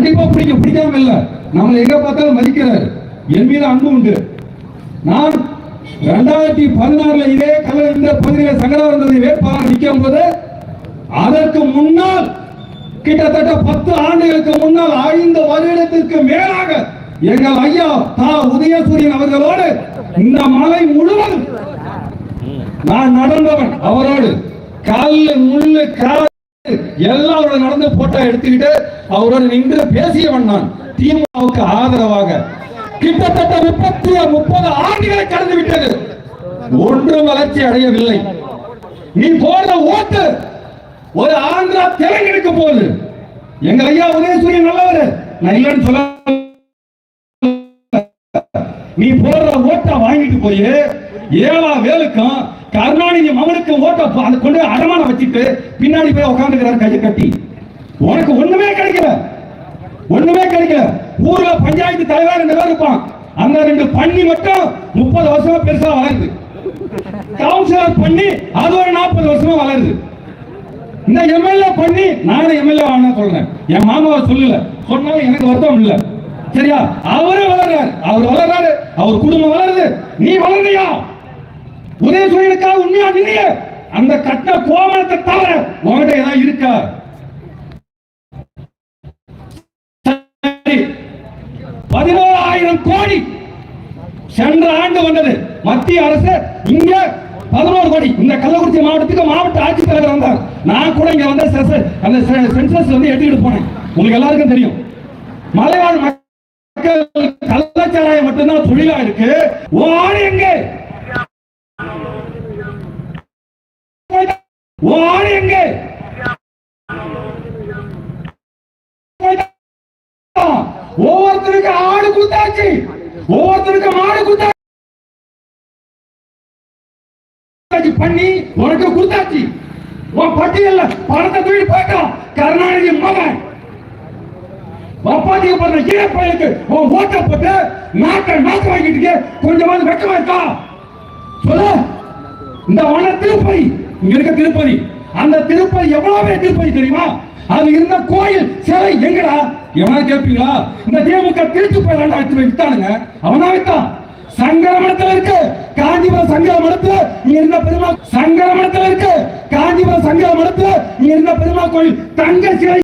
கண்டிப்பா பிடிக்கும். பிடிக்காம இல்ல. நம்மளை எங்க பார்த்தாலும் மதிக்கிறார். என் மீது அன்பு உண்டு. நான் ரெண்டாயிரத்தி பதினாறுல இதே கலை இந்த பகுதியில் சங்கரானந்தரை வேட்பாளர் நிற்கும் போது அதற்கு முன்னால் கிட்டத்தட்ட பத்து ஆண்டுகளுக்கு முன்னால் ஐந்து வருடத்திற்கு மேலாக எங்கள் ஐயா தா. உதயசூரியன் அவர்களோடு இந்த மலை முழுவதும் நான் நடந்தவன். அவரோடு கல்லு முள்ளு கால் எல்லாரோட நடந்து போட்டோ எடுத்துக்கிட்டு அவரோடு நின்று பேசியவன் நான். திமுகவுக்கு ஆதரவாக. கிட்டத்தட்ட முப்பத்தி முப்பது ஆண்டுகளை கடந்து விட்டது. ஒன்றும் வளர்ச்சி அடையவில்லை. நீ போடுற ஓட்டு ஒரு ஆந்திரா தெலுங்கனுக்கு போகுது. எங்க ஐயா உதயசூரியன் நல்லவர். நான் இல்லைன்னு சொல்ல நீ போடுற ஓட்டை வாங்கிட்டு போய் ஏழா வேலுக்கும் கருணாநிதி மகனுக்கு ஓட்ட அதை கொண்டு அடமான அடமானம் வச்சுட்டு பின்னாடி போய் உட்காந்துக்கிறார் கையை கட்டி. உனக்கு ஒண்ணுமே கிடைக்கல. ஒண்ணுமே கிடைக்கல. ஊர்ல பஞ்சாயத்து தலைவர் ரெண்டு பேர் இருப்பான் அந்த ரெண்டு பண்ணி மட்டும் முப்பது வருஷமா பெருசா வளருது. கவுன்சிலர் பண்ணி அது ஒரு நாற்பது வருஷமா வளருது. இந்த எம்எல்ஏ பண்ணி நானும் எம்எல்ஏ ஆனா சொல்றேன். என் மாமாவை சொல்லல. சொன்னாலும் எனக்கு வருத்தம் இல்ல. சரியா? அவரே வளர்றாரு. அவர் வளர்றாரு. அவர் குடும்பம் வளருது. நீ வளர்றியா? உதயசூரியனுக்காக உண்மையா நின்னிய? அந்த கட்ட கோமணத்தை தவிர உங்ககிட்ட ஏதாவது இருக்கா? பதினோராயிரம் கோடி சென்ற ஆண்டு வந்தது. மத்திய அரசு இங்க பதினோரு கோடி. இந்த கள்ளக்குறிச்சி மாவட்டத்துக்கு மாவட்ட ஆட்சித்தலைவர் வந்தார். நான் கூட இங்க வந்த அந்த சென்சஸ் வந்து எடுத்துக்கிட்டு போனேன். உங்களுக்கு எல்லாருக்கும் தெரியும். மலைவாழ் மக்கள் கள்ளச்சாராயம் மட்டும்தான் தொழிலா இருக்கு உன் எங்க எங்கே எங்க ஒவ்வொரு ஒவ்வொருத்தருக்கு ஆடு குத்தாச்சு. ஒவ்வொருத்தருக்கு மாடு குத்தாச்சு பண்ணி உனக்கு குத்தாச்சு உன் பட்டியல்ல பணத்தை தூக்கி போயிட்டோம் கருணாநிதி மகன். அப்பாத்திக்கு பண்ண ஈரப்பயலுக்கு உன் ஓட்ட போட்டு நாட்டை நாக்கு வாங்கிட்டு கொஞ்சமாவது வெக்கமா இருக்கா? சொல்லு. இந்த வன திருப்பதி. இங்க இருக்க திருப்பதி. அந்த திருப்பதி எவ்வளவு திருப்பதி தெரியுமா? அது இருந்த கோயில் சிலை எங்கடா? எவனா கேட்பீங்களா இந்த திமுக திருச்சி போய் ரெண்டாயிரத்தி ரூபாய் வித்தானுங்க அவனா வித்தான் சங்கரமணத்துல இருக்கு. காஞ்சிபுரம் சங்கர மடத்துல இங்க இருந்த பெருமா சங்கரமணத்துல இருக்கு. காஞ்சிபுரம் சங்கர மடத்துல இங்க இருந்த பெருமா கோயில். தங்க சிலை